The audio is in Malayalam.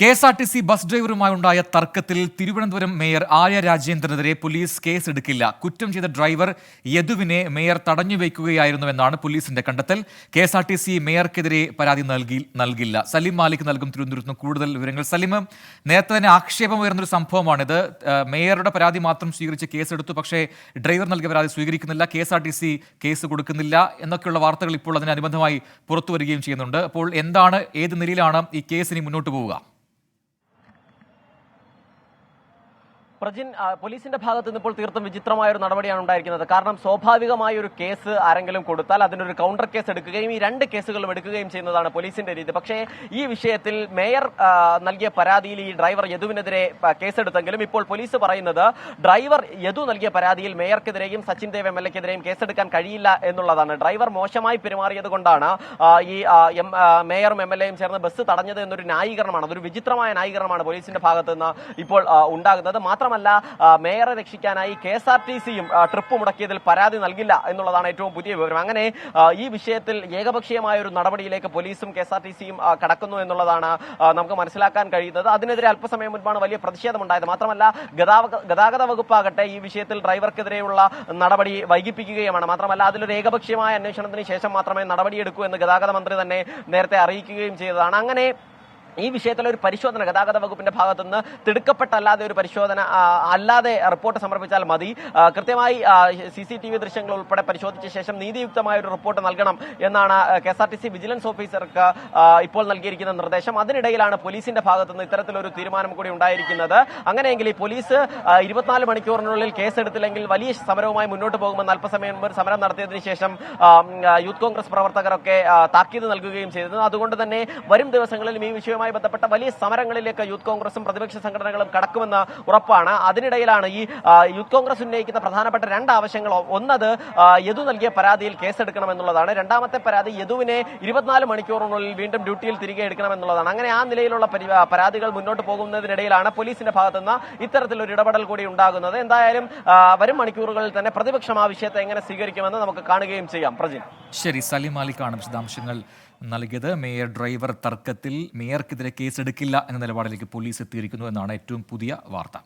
K S R T C bus ഡ്രൈവറുമായി ഉണ്ടായ തർക്കത്തിൽ തിരുവനന്തപുരം മേയർ ആര്യ രാജേന്ദ്രനെതിരെ പോലീസ് കേസ് എടുക്കില്ല കുറ്റം ചെയ്ത ഡ്രൈവർ യദുവിനെ മേയർ തടഞ്ഞു വയ്ക്കുകയായിരുന്നുവെന്നാണ് പോലീസിന്റെ കണ്ടെത്തൽ. K S R T C മേയർക്കെതിരെ പരാതി നൽകി നൽകില്ല. സലീം മാലിക് നൽകും തിരുവനന്തപുരത്ത് കൂടുതൽ വിവരങ്ങൾ. സലിം നേരത്തെ തന്നെ ആക്ഷേപം ഉയർന്നൊരു സംഭവമാണിത് മേയറുടെ പരാതി മാത്രം സ്വീകരിച്ച് കേസെടുത്തു പക്ഷേ ഡ്രൈവർ നൽകിയ പരാതി സ്വീകരിക്കുന്നില്ല. K S R T C case കൊടുക്കുന്നില്ല എന്നൊക്കെയുള്ള വാർത്തകൾ ഇപ്പോൾ അതിനനുബന്ധമായി പുറത്തു വരികയും ചെയ്യുന്നുണ്ട്. അപ്പോൾ എന്താണ് ഏത് നിലയിലാണ് ഈ കേസിന് മുന്നോട്ട് പോവുക? പ്രജിൻ പോലീസിന്റെ ഭാഗത്ത് നിന്ന് ഇപ്പോൾ തീർത്തും വിചിത്രമായ ഒരു നടപടിയാണ് ഉണ്ടായിരിക്കുന്നത്. കാരണം സ്വാഭാവികമായ ഒരു കേസ് ആരെങ്കിലും കൊടുത്താൽ അതിനൊരു കൗണ്ടർ കേസ് എടുക്കുകയും ഈ രണ്ട് കേസുകളും എടുക്കുകയും ചെയ്യുന്നതാണ് പോലീസിന്റെ രീതി. പക്ഷേ ഈ വിഷയത്തിൽ മേയർ നൽകിയ പരാതിയിൽ ഈ ഡ്രൈവർ യദുവിനെതിരെ കേസെടുത്തെങ്കിലും ഇപ്പോൾ പോലീസ് പറയുന്നത് ഡ്രൈവർ യദു നൽകിയ പരാതിയിൽ മേയർക്കെതിരെയും സച്ചിൻ ദേവ് എം എൽ എക്കെതിരെയും കേസെടുക്കാൻ കഴിയില്ല എന്നുള്ളതാണ്. ഡ്രൈവർ മോശമായി പെരുമാറിയത് കൊണ്ടാണ് ഈ മേയറും എം എൽ എയും ചേർന്ന് ബസ് തടഞ്ഞത് എന്നൊരു ന്യായീകരണമാണ്. അതൊരു വിചിത്രമായ ന്യായീകരണമാണ് പോലീസിന്റെ ഭാഗത്ത് നിന്ന് ഇപ്പോൾ ഉണ്ടാകുന്നത്. ഉണ്ടാകുന്നത് മാത്രമല്ല മേയറെ രക്ഷിക്കാനായി കെ എസ് ആർ ടി സിയും ട്രിപ്പ് മുടക്കിയതിൽ പരാതി നൽകില്ല എന്നുള്ളതാണ് ഏറ്റവും പുതിയ വിവരം. അങ്ങനെ ഈ വിഷയത്തിൽ ഏകപക്ഷീയമായ ഒരു നടപടിയിലേക്ക് പോലീസും കെ എസ് ആർ ടി സിയും കടക്കുന്നു എന്നുള്ളതാണ് നമുക്ക് മനസ്സിലാക്കാൻ കഴിയുന്നത്. അതിനെതിരെ അല്പസമയം മുൻപാണ് വലിയ പ്രതിഷേധമുണ്ടായത്. മാത്രമല്ല ഗതാഗത വകുപ്പാകട്ടെ ഈ വിഷയത്തിൽ ഡ്രൈവർക്കെതിരെയുള്ള നടപടി വൈകിപ്പിക്കുകയുമാണ്. മാത്രമല്ല അതിലൊരു ഏകപക്ഷീയമായ അന്വേഷണത്തിന് ശേഷം മാത്രമേ നടപടിയെടുക്കൂ എന്ന് ഗതാഗത മന്ത്രി തന്നെ നേരത്തെ അറിയിക്കുകയും ചെയ്തതാണ്. അങ്ങനെ ഈ വിഷയത്തിൽ ഒരു പരിശോധന ഗതാഗത വകുപ്പിന്റെ ഭാഗത്തു നിന്ന് തിടുക്കപ്പെട്ടല്ലാതെ ഒരു പരിശോധന അല്ലാതെ റിപ്പോർട്ട് സമർപ്പിച്ചാൽ മതി. കൃത്യമായി സി സി ടി വി ദൃശ്യങ്ങൾ ഉൾപ്പെടെ പരിശോധിച്ച ശേഷം നീതിയുക്തമായ ഒരു റിപ്പോർട്ട് നൽകണം എന്നാണ് K S R T C vigilance ഓഫീസർക്ക് ഇപ്പോൾ നൽകിയിരിക്കുന്ന നിർദ്ദേശം. അതിനിടയിലാണ് പോലീസിന്റെ ഭാഗത്തുനിന്ന് ഇത്തരത്തിലൊരു തീരുമാനം കൂടി ഉണ്ടായിരിക്കുന്നത്. അങ്ങനെയെങ്കിൽ ഈ പോലീസ് ഇരുപത്തിനാല് മണിക്കൂറിനുള്ളിൽ കേസെടുത്തില്ലെങ്കിൽ വലിയ സമരവുമായി മുന്നോട്ട് പോകുമെന്ന് അല്പസമയം മുമ്പ് സമരം നടത്തിയതിനു ശേഷം യൂത്ത് കോൺഗ്രസ് പ്രവർത്തകരൊക്കെ താക്കീത് നൽകുകയും ചെയ്തിരുന്നു. അതുകൊണ്ട് തന്നെ വരും ദിവസങ്ങളിലും ഈ വിഷയവുമായി ബന്ധപ്പെട്ട വലിയ സമരങ്ങളിലേക്ക് യൂത്ത് കോൺഗ്രസും പ്രതിപക്ഷ സംഘടനകളും കടക്കുമെന്ന് ഉറപ്പാണ്. അതിനിടയിലാണ് ഈ യൂത്ത് കോൺഗ്രസ് ഉന്നയിക്കുന്ന പ്രധാനപ്പെട്ട രണ്ട് ആവശ്യങ്ങൾ. ഒന്നത് യദു നൽകിയ പരാതിയിൽ കേസെടുക്കണമെന്നുള്ളതാണ്. രണ്ടാമത്തെ പരാതി യദുവിനെ ഇരുപത്തിനാല് മണിക്കൂറിനുള്ളിൽ വീണ്ടും ഡ്യൂട്ടിയിൽ തിരികെ എടുക്കണമെന്നുള്ളതാണ്. അങ്ങനെ ആ നിലയിലുള്ള പരാതികൾ മുന്നോട്ട് പോകുന്നതിനിടയിലാണ് പോലീസിന്റെ ഭാഗത്തുനിന്ന് ഇത്തരത്തിലൊരു ഇടപെടൽ കൂടി ഉണ്ടാകുന്നത്. എന്തായാലും വരും മണിക്കൂറുകളിൽ തന്നെ പ്രതിപക്ഷം ആ വിഷയത്തെ എങ്ങനെ സ്വീകരിക്കുമെന്ന് നമുക്ക് കാണുകയും ചെയ്യാം. പ്രജിൻ. ശരി സലിം മാലിക്കാണ് വിശദാംശങ്ങൾ നൽകിയത്. മേയർ ഡ്രൈവർ തർക്കത്തിൽ മേയർക്കെതിരെ കേസെടുക്കില്ല എന്ന നിലപാടിലേക്ക് പോലീസ് എത്തിയിരിക്കുന്നു എന്നാണ് ഏറ്റവും പുതിയ വാർത്ത.